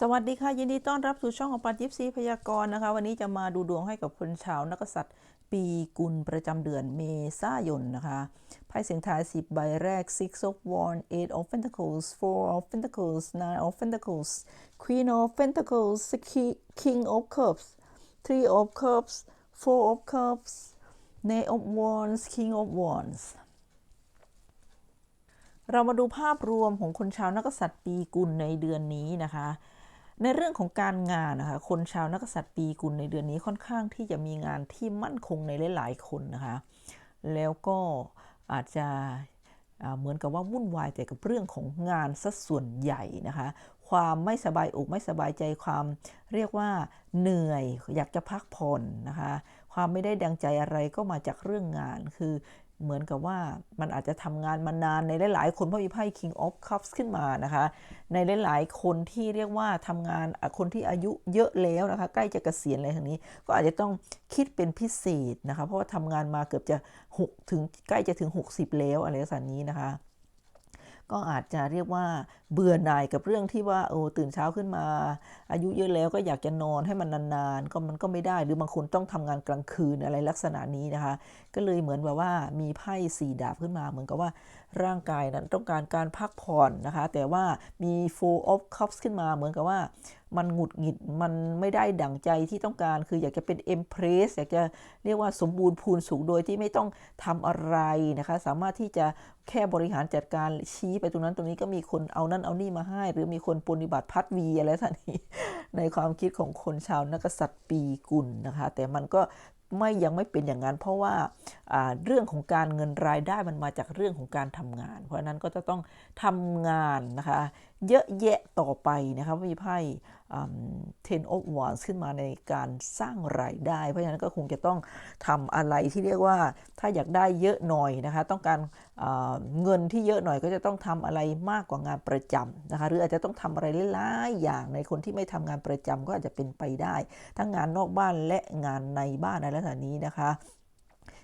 สวัสดีค่ะ ยินดีต้อนรับสู่ช่องของปันยิปซีพยากรณ์นะคะ วันนี้จะมาดูดวงให้กับคนชาวนักษัตริย์ ปีกุลประจำเดือนเมษายนนะคะไพ่เสียงทาย 10 ใบแรก Six of Wands Eight of Pentacles Four of Pentacles Nine of Pentacles Queen of Pentacles King of Cups Three of Cups Four of Cups Knight of Wands King of Wands เรามาดูภาพรวมของคนชาวนักกษัตริย์ปีกุลในเดือนนี้นะคะ ในเรื่องของการงานนะคะ คนชาวนักษัตริย์ปีกุลในเดือนนี้ค่อนข้างที่จะมีงานที่มั่นคงในหลาย ๆ คนนะคะ แล้วก็อาจจะเหมือนกับว่าวุ่นวายแต่กับเรื่องของงานซะส่วนใหญ่นะคะ ความไม่สบายอกไม่สบายใจความเรียกว่าเหนื่อยอยากจะพักผ่อนนะคะ ความไม่ได้ดังใจอะไรก็มาจากเรื่องงาน คือ เหมือนกับว่ามันอาจจะทำงานมานานในหลายๆ คนเพราะมีไพ่ King of Cups ขึ้นมานะคะ ในหลายๆ คนที่เรียกว่าทำงานคนที่อายุเยอะแล้วนะคะ ใกล้จะเกษียณอะไรทางนี้ ก็อาจจะต้องคิดเป็นพิเศษนะคะ เพราะว่าทำงานมาเกือบจะ6ถึงใกล้จะถึง 60 แล้วอะไรสันนี้นะคะ ก็อาจจะเรียกว่าเบื่อหน่ายกับเรื่องที่ว่าโอ้ตื่นเช้าขึ้นมา อายุเยอะแล้วก็อยากจะนอนให้มันนานๆก็มันก็ไม่ได้ หรือบางคนต้องทำงานกลางคืนอะไรลักษณะนี้นะคะ ก็เลยเหมือนแบบว่ามีไพ่สี่ดาบขึ้นมา เหมือนกับว่าร่างกายนั้นต้องการการพักผ่อนนะคะ แต่ว่ามี four of cups ขึ้นมาเหมือนกับว่ามันหงุดหงิดมันไม่ได้ดั่งใจที่ต้องการ คืออยากจะเป็นเอ็มเพรสอยากจะเรียกว่าสมบูรณ์พูนสูงโดยที่ไม่ต้องทำอะไรนะคะ สามารถที่จะแค่บริหารจัดการชี้ไปตรงนั้นตรงนี้ก็มีคนเอานั่นเอานี่มาให้ หรือมีคนปฏิบัติพัดวีอะไรท่านี้ในความคิดของคนชาวนักษัตริย์ปีกุลนะคะ แต่มันก็ไม่ยังไม่เป็นอย่างนั้น เพราะว่าเรื่องของการเงินรายได้มันมาจากเรื่องของการทำงาน เพราะนั้นก็จะต้องทำงานนะคะ เยอะแยะต่อไปนะคะมีไพ่ ten of wands ขึ้นมาในการสร้างรายได้ เพราะฉะนั้นก็คงจะต้องทำอะไรที่เรียกว่าถ้าอยากได้เยอะหน่อยนะคะ ต้องการเงินที่เยอะหน่อยก็จะต้องทำอะไรมากกว่างานประจำนะคะ หรืออาจจะต้องทำอะไรหลายอย่างในคนที่ไม่ทำงานประจำก็อาจจะเป็นไปได้ ทั้งงานนอกบ้านและงานในบ้านในลักษณะนี้นะคะ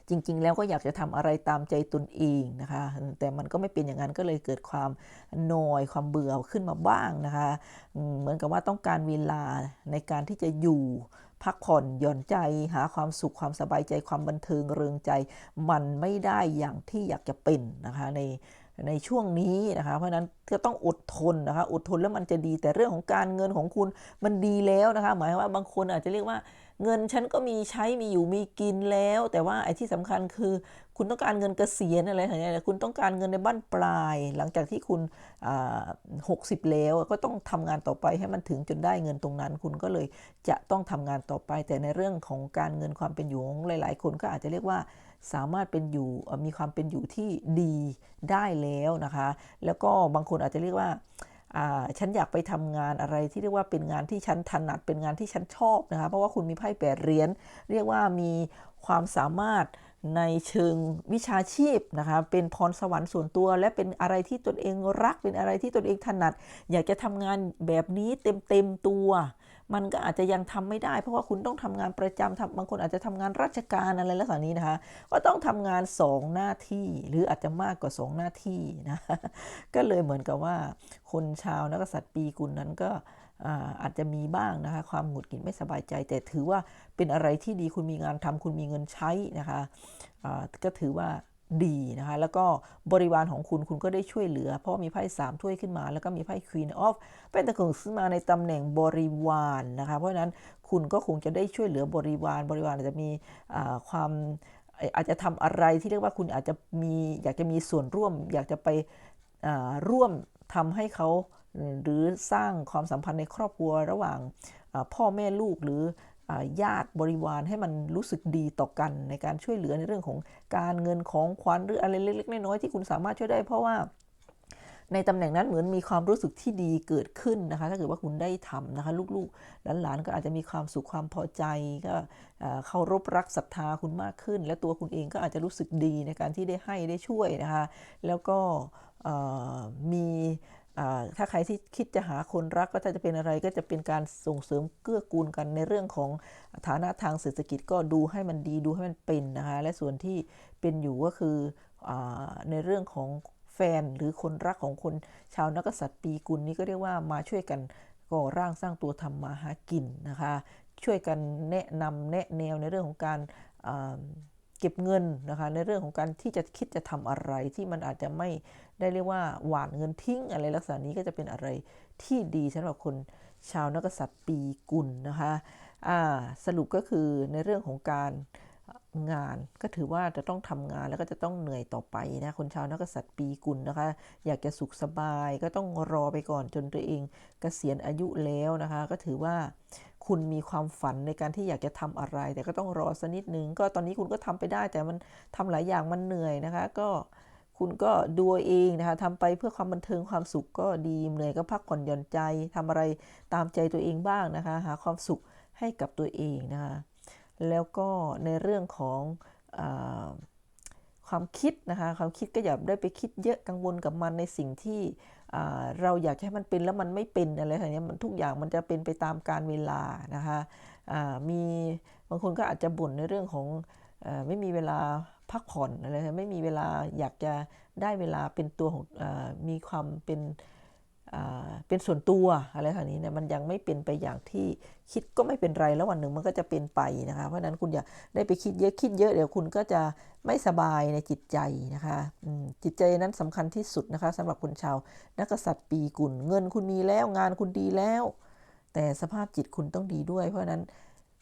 จริง ๆ แล้วก็อยากจะทำอะไรตามใจตนเองนะคะ แต่มันก็ไม่เป็นอย่างนั้นก็เลยเกิดความนอยความเบื่อขึ้นมาบ้างนะคะ เหมือนกับว่าต้องการเวลาในการที่จะอยู่พักผ่อนหย่อนใจหาความสุขความสบายใจความบันเทิงเริงใจ มันไม่ได้อย่างที่อยากจะเป็นนะคะในในช่วงนี้นะคะเพราะนั้นก็ต้องอดทนนะคะอดทนแล้วมันจะดีแต่เรื่องของการเงินของคุณมันดีแล้วนะคะหมายว่าบางคนอาจจะเรียกว่า เงินฉันก็มีใช้มีอยู่มีกินแล้ว แต่ว่าไอ้ที่สำคัญคือ คุณต้องการเงินเกษียณอะไรอย่างเงี้ยคุณต้องการเงินในบ้านปลาย หลังจากที่คุณหกสิบแล้วก็ต้องทำงานต่อไปให้มันถึงจนได้เงินตรงนั้น คุณก็เลยจะต้องทำงานต่อไป แต่ในเรื่องของการเงินความเป็นอยู่ของหลาย ๆ คนก็อาจจะเรียกว่าสามารถเป็นอยู่มีความเป็นอยู่ที่ดีได้แล้วนะคะ แล้วก็บางคนอาจจะเรียกว่า ฉันอยากไปทำงานอะไรที่เรียกว่าเป็นงานที่ฉันถนัดเป็นงานที่ฉันชอบนะคะเพราะว่าคุณมีไพ่แปดเหรียญเรียกว่ามีความสามารถในเชิงวิชาชีพนะคะเป็นพรสวรรค์ส่วนตัว และเป็นอะไรที่ตนเองรักเป็นอะไรที่ตนเองถนัด อยากจะทำงานแบบนี้เต็มเต็มตัว มันก็อาจจะยังทำไม่ได้ เพราะว่าคุณต้องทำงานประจำทำบางคนอาจจะทำงานราชการอะไรลักษณะนี้นะคะ ก็ต้องทำงานสองหน้าที่ หรืออาจจะมากกว่าสองหน้าที่นะก็เลยเหมือนกับว่า คนชาวนักษัตริย์ปีกุลนั้นก็อาจจะมีบ้างนะคะ ความหงุดหงิดไม่สบายใจ แต่ถือว่าเป็นอะไรที่ดีคุณมีงานทำคุณมีเงินใช้นะคะก็ถือว่า ดีนะคะ แล้วก็บริวารของคุณคุณก็ได้ช่วยเหลือ เพราะมีไพ่สามถ้วยขึ้นมา แล้วก็มีไพ่ Queen of เป็นตะกุงขึ้นมาในตำแหน่งบริวารนะคะ เพราะฉะนั้นคุณก็คงจะได้ช่วยเหลือบริวาร บริวารอาจจะมีความอาจจะทำอะไรที่เรียกว่าคุณอาจจะมีอยากจะมีส่วนร่วม อยากจะไปร่วมทำให้เขาหรือสร้างความสัมพันธ์ในครอบครัวระหว่างพ่อแม่ลูกหรือ ญาติบริวารให้มันรู้สึกดีต่อกันในการช่วยเหลือในเรื่องของการเงินของขวัญหรืออะไรเล็กๆน้อยๆที่คุณสามารถช่วยได้ เพราะว่า ในตำแหน่งนั้นเหมือนมีความรู้สึกที่ดีเกิดขึ้นนะคะ ถ้าเกิดว่าคุณได้ทำนะคะ ลูกๆหลานๆก็อาจจะมีความสุขความพอใจก็เคารพรักศรัทธาคุณมากขึ้น และตัวคุณเองก็อาจจะรู้สึกดีในการที่ได้ให้ได้ช่วยนะคะ แล้วก็มี ถ้าใครที่คิดจะหาคนรักก็จะเป็นอะไรก็จะเป็นการส่งเสริมเกื้อกูลกันในเรื่องของฐานะทางเศรษฐกิจก็ดูให้มันดีดูให้มันเป็นนะคะและส่วนที่เป็นอยู่ก็คืออในเรื่องของแฟนหรือคนรักของคนชาวนักษัตริย์ปีกุลนี้ก็เรียกว่ามาช่วยกันก่อร่างสร้างตัวทำมาหากินนะคะ ช่วยกันแนะนำแนะแนวในเรื่องของการ เก็บเงินนะคะในเรื่องของการที่จะคิดจะทำอะไรที่มันอาจจะไม่ได้เรียกว่าหวานเงินทิ้งอะไรลักษณะนี้ก็จะเป็นอะไรที่ดีสำหรับคนชาวนักษัตริย์ปีกุลนะคะสรุปก็คือในเรื่องของการงานก็ถือว่าจะต้องทำงานแล้วก็จะต้องเหนื่อยต่อไปนะคนชาวนักษัตริย์ปีกุลนะคะ อยากจะสุขสบายก็ต้องรอไปก่อนจนตัวเองเกษียณอายุแล้วนะคะ ก็ถือว่า คุณมีความฝันในการที่อยากจะทำอะไร แต่ก็ต้องรอสักนิดนึง ก็ตอนนี้คุณก็ทำไปได้ แต่มันทำหลายอย่างมันเหนื่อยนะคะ ก็คุณก็ดูเองนะคะทำไปเพื่อความบันเทิงความสุขก็ดีเหนื่อยก็พักผ่อนหย่อนใจทำอะไรตามใจตัวเองบ้างนะคะ หาความสุขให้กับตัวเองนะคะ แล้วก็ในเรื่องของอความคิดนะคะ ความคิดก็อย่าได้ไปคิดเยอะกังวลกับมันในสิ่งที่ เราอยากให้มันเป็นแล้วมันไม่เป็นอะไรแบบนี้มันทุกอย่างมันจะเป็นไปตามการเวลานะคะมีบางคนก็อาจจะบ่นในเรื่องของอไม่มีเวลาพักผ่อนอะไรไม่มีเวลาอยากจะได้เวลาเป็นตัวของอมีความเป็น เป็นส่วนตัวอะไรแบบนี้เนี่ยมันยังไม่เป็นไปอย่างที่คิดก็ไม่เป็นไรแล้ววันหนึ่งมันก็จะเป็นไปนะคะเพราะนั้นคุณอย่าได้ไปคิดเยอะคิดเยอะเดี๋ยวคุณก็จะไม่สบายในจิตใจนะคะจิตใจนั้นสำคัญที่สุดนะคะสำหรับคนชาวนักษัตริย์ปีกุลเงินคุณมีแล้วงานคุณดีแล้ว แต่สภาพจิตคุณต้องดีด้วย เพราะนั้น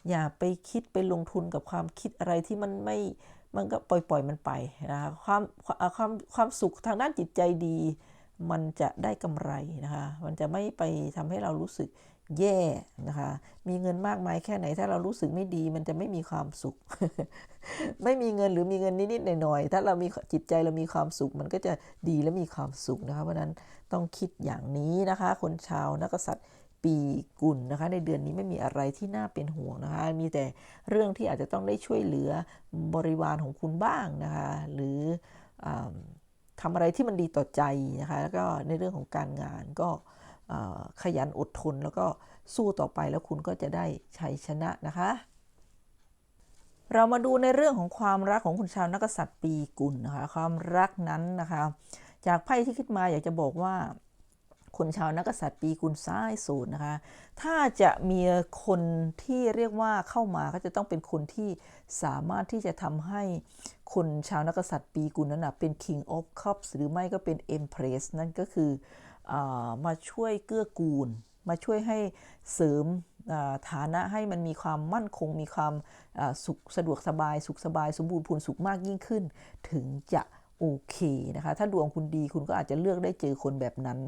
อย่าไปคิดไปลงทุนกับความคิดอะไรที่มันไม่มันก็ปล่อยปล่อยมันไปนะคะความความความสุขทางด้านจิตใจดี มันจะได้กำไรนะคะ มันจะไม่ไปทำให้เรารู้สึกแย่นะคะ มีเงินมากมายแค่ไหนถ้าเรารู้สึกไม่ดี มันจะไม่มีความสุข ไม่มีเงินหรือมีเงินนิดๆหน่อยๆถ้าเรามีจิตใจเรามีความสุข มันก็จะดีและมีความสุขนะคะเพราะนั้นต้องคิดอย่างนี้นะคะ คนชาวนักษัตริย์ปีกุลนะคะ ในเดือนนี้ไม่มีอะไรที่น่าเป็นห่วงนะคะ มีแต่เรื่องที่อาจจะต้องได้ช่วยเหลือบริวารของคุณบ้างนะคะ หรืออ ทำอะไรที่มันดีต่อใจนะคะแล้วก็ในเรื่องของการงานก็ขยันอดทนแล้วก็สู้ต่อไปแล้วคุณก็จะได้ชัยชนะนะคะ เรามาดูในเรื่องของความรักของคุณชาวนักษัตริย์ปีกุลนะคะความรักนั้นนะคะ จากไพ่ที่คิดมาอยากจะบอกว่า คนชาวนักษัตริย์ปีกุลซ้ายสูตรนะคะ ถ้าจะมีคนที่เรียกว่าเข้ามาก็จะต้องเป็นคนที่สามารถที่จะทำให้คนชาวนักษัตริย์ปีกุลนั้นเป็น King of Cups หรือไม่ก็เป็น Empress นั่นก็คืออมาช่วยเกื้อกูล มาช่วยให้เสริมฐานะให้มันมีความมั่นคง มีความสุขสะดวกสบาย สุขสบาย สมบูรณ์พูนสุขมากยิ่งขึ้น ถึงจะ โอเคนะคะ ถ้าดวงคุณดีคุณก็อาจจะเลือกได้เจอคนแบบนั้น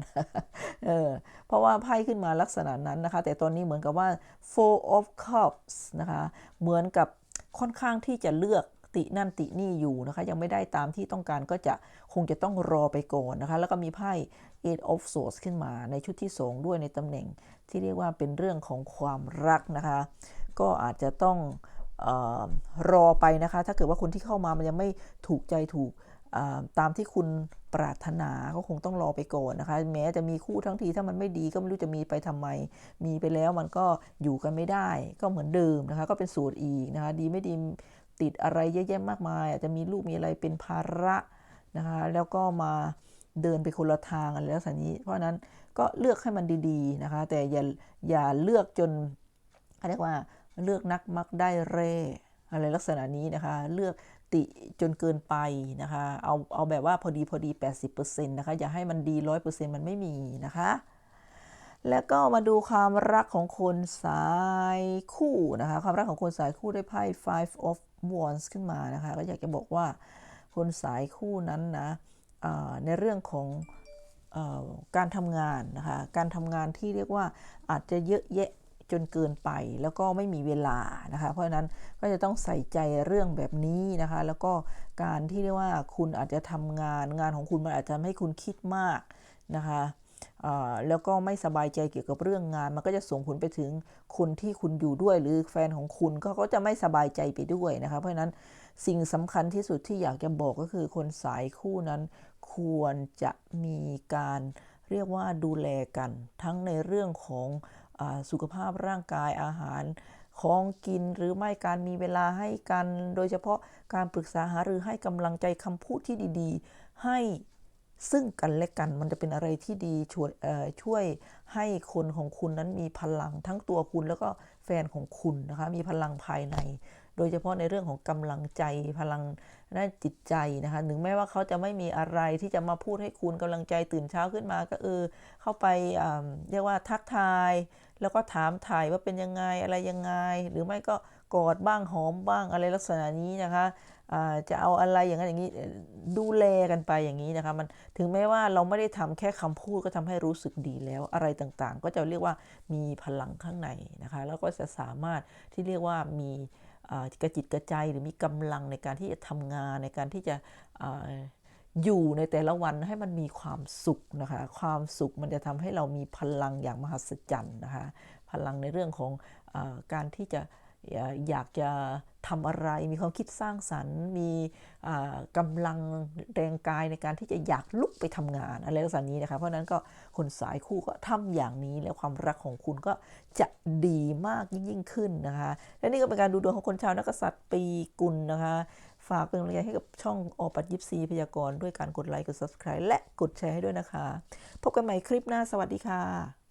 เออ เพราะว่าไพ่ขึ้นมาลักษณะนั้นนะคะ แต่ตอนนี้เหมือนกับว่า four of cups นะคะ เหมือนกับค่อนข้างที่จะเลือกตินั่นตินี่อยู่นะคะ ยังไม่ได้ตามที่ต้องการก็จะคงจะต้องรอไปก่อนนะคะ แล้วก็มีไพ่ eight of swords ขึ้นมาในชุดที่ 2 ด้วยในตำแหน่ง ที่เรียกว่าเป็นเรื่องของความรักนะคะ ก็อาจจะต้องออรอไปนะคะ ถ้าเกิดว่าคนที่เข้ามามันยังไม่ถูกใจถูก ตามที่คุณปรารถนาก็คงต้องรอไปก่อนนะคะ แม้จะมีคู่ทั้งทีถ้ามันไม่ดีก็ไม่รู้จะมีไปทำไม มีไปแล้วมันก็อยู่กันไม่ได้ ก็เหมือนเดิมนะคะ ก็เป็นสูตรอีกนะคะ ดีไม่ดีติดอะไรเยอะแยะมากมาย อาจจะมีลูกมีอะไรเป็นภาระนะคะ แล้วก็มาเดินไปคนละทางอะไรแล้วสันนี้ เพราะนั้นก็เลือกให้มันดีๆนะคะ แต่อย่าอย่าเลือกจนเขาเรียกว่าเลือกนักมักได้เร่ อะไรลักษณะนี้นะคะ เลือกติจนเกินไปนะคะ เอาเอาแบบว่าพอดีพอดี 80%นะคะ อย่าให้มันดี 100%มันไม่มีนะคะ แล้วก็มาดูความรักของคนสายคู่นะคะ ความรักของคนสายคู่ได้ไพ่ five of wands ขึ้นมานะคะ ก็อยากจะบอกว่าคนสายคู่นั้นนะในเรื่องของอการทำงานนะคะ การทำงานที่เรียกว่าอาจจะเยอะแยะ จนเกินไปแล้วก็ไม่มีเวลานะคะ เพราะฉะนั้นก็จะต้องใส่ใจเรื่องแบบนี้นะคะ แล้วก็การที่เรียกว่าคุณอาจจะทำงานงานของคุณมันอาจจะให้คุณคิดมากนะคะแล้วก็ไม่สบายใจเกี่ยวกับเรื่องงาน มันก็จะส่งผลไปถึงคนที่คุณอยู่ด้วย หรือแฟนของคุณก็ก็จะไม่สบายใจไปด้วยนะคะ เพราะฉะนั้นสิ่งสำคัญที่สุดที่อยากจะบอกก็คือคนสายคู่นั้น ควรจะมีการเรียกว่าดูแลกัน ทั้งในเรื่องของ สุขภาพร่างกายอาหารของกินหรือไม่การมีเวลาให้กัน โดยเฉพาะการปรึกษาหารือให้กำลังใจคำพูดที่ดี ๆ ให้ซึ่งกันและกันมันจะเป็นอะไรที่ดีช่วยช่วยให้คนของคุณนั้นมีพลังทั้งตัวคุณแล้วก็แฟนของคุณนะคะมีพลังภายใน โดยเฉพาะในเรื่องของกำลังใจพลังด้านจิตใจนะคะถึงแม้ว่าเขาจะไม่มีอะไรที่จะมาพูดให้คุณกำลังใจตื่นเช้าขึ้นมาก็เออเข้าไปเรียกว่าทักทาย แล้วก็ถามถ่ายว่าเป็นยังไงอะไรยังไง หรือไม่ก็กอดบ้างหอมบ้างอะไรลักษณะนี้นะคะจะเอาอะไรอย่างนั้นอย่างนี้ดูแลกันไปอย่างนี้นะคะมันถึงแม้ว่าเราไม่ได้ทำแค่คำพูดก็ทำให้รู้สึกดีแล้วอะไรต่างๆ ก็จะเรียกว่ามีพลังข้างในนะคะแล้วก็จะสามารถที่เรียกว่ามี กระจิตกระใจหรือมีกำลังในการที่จะทำงานในการที่จะออยู่ในแต่ละวันให้มันมีความสุขนะคะ ความสุขมันจะทำให้เรามีพลังอย่างมหัศจรรย์นะคะ พลังในเรื่องของอการที่จะเอยากจะทำอะไร มีความคิดสร้างสรรค์ มีกำลังแรงกายในการที่จะอยากลุกไปทำงานอะไรลักษณะนี้นะคะ เพราะนั้นก็คนสายคู่ก็ทำอย่างนี้แล้วความรักของคุณก็จะดีมากยิ่งขึ้นนะคะ และนี่ก็เป็นการดูดวงของคนชาวนักกษัตริย์ปีกุลนะคะ ฝากเป็นกำลังใจให้กับช่องอปัดยิปซีพยากรณ์ด้วยการกดไลค์ กด subscribe และกดแชร์ให้ด้วยนะคะ พบกันใหม่คลิปหน้า สวัสดีค่ะ